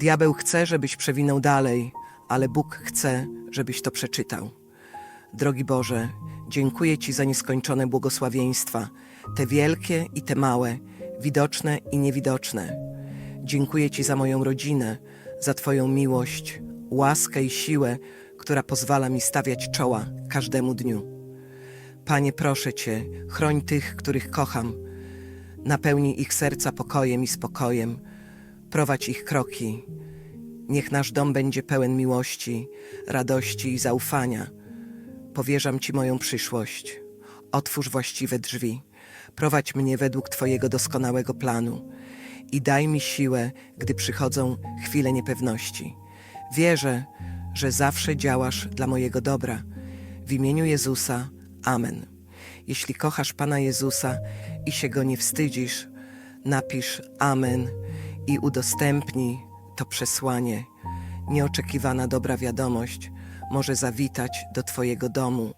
Diabeł chce, żebyś przewinął dalej, ale Bóg chce, żebyś to przeczytał. Drogi Boże, dziękuję Ci za nieskończone błogosławieństwa, te wielkie i te małe, widoczne i niewidoczne. Dziękuję Ci za moją rodzinę, za Twoją miłość, łaskę i siłę, która pozwala mi stawiać czoła każdemu dniu. Panie, proszę Cię, chroń tych, których kocham. Napełnij ich serca pokojem i spokojem. Prowadź ich kroki. Niech nasz dom będzie pełen miłości, radości i zaufania. Powierzam Ci moją przyszłość. Otwórz właściwe drzwi. Prowadź mnie według Twojego doskonałego planu i daj mi siłę, gdy przychodzą chwile niepewności. Wierzę, że zawsze działasz dla mojego dobra. W imieniu Jezusa. Amen. Jeśli kochasz Pana Jezusa i się Go nie wstydzisz, napisz Amen i udostępnij to przesłanie. Nieoczekiwana dobra wiadomość może zawitać do Twojego domu